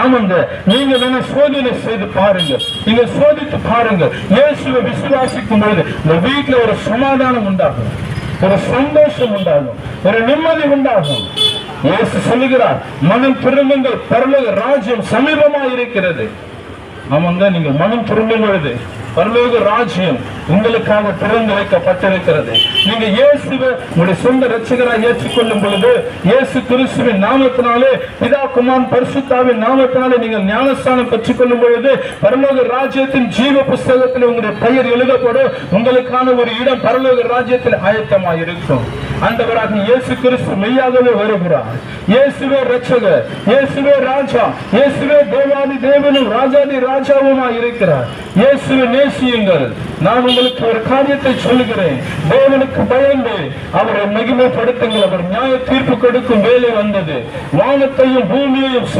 ஆமாங்க நீங்க வேணா சோதனை செய்து பாருங்க நீங்க சோதித்து பாருங்க இயேசுவை விசுவாசிக்கும் பொழுது இந்த வீட்டுல ஒரு சமாதானம் உண்டாகும். ஒரு சந்தோஷம் உண்டாகும். ஒரு நிம்மதி உண்டாகும். இயேசு சொல்லுகிறார் மனம் திரும்புங்கள் பரலோக ராஜ்யம் சமீபமா இருக்கிறது ஆமாங்க நீங்க மனம் திரும்பும் பொழுது பரலோக ராஜ்யம் உங்களுக்காக திறந்து வைக்கப்பட்டிருக்கிறது. நீங்க இயேசுவை உங்களுடைய சொந்த ரட்சகராக ஏற்றுக்கொள்ளும் பொழுது இயேசு கிறிஸ்துவின் நாமத்தினாலே பிதா குமான் பரிசுத்தாவின் நாமத்தினாலே நீங்கள் ஞானஸ்தானம் பெற்றுக் கொள்ளும் பொழுது பரலோக ராஜ்யத்தின் ஜீவ புஸ்தகத்தில் உங்களுடைய பெயர் எழுதப்படும். உங்களுக்கான ஒரு இடம் பரலோக ராஜ்யத்தில் ஆயத்தமாக இருக்கும் அந்தவராக இயேசு கிறிஸ்து மெய்யாகவே வருகிறார். இயேசுவே ரட்சகர் இயேசுவே ராஜா இயேசுவே தேவாதி தேவனும் ராஜாதி ராஜாவுமா இருக்கிறார். இயேசுவை நேசியுங்கள். நான் உங்களுக்கு ஒரு காரியத்தை சொல்லுகிறேன். தேவனுக்கு பயந்து அவரை மகிமைப்படுத்துங்கள். அவர் நியாய தீர்ப்பு கொடுக்கும் வேலை வந்தது. வானத்தையும் பூமியையும்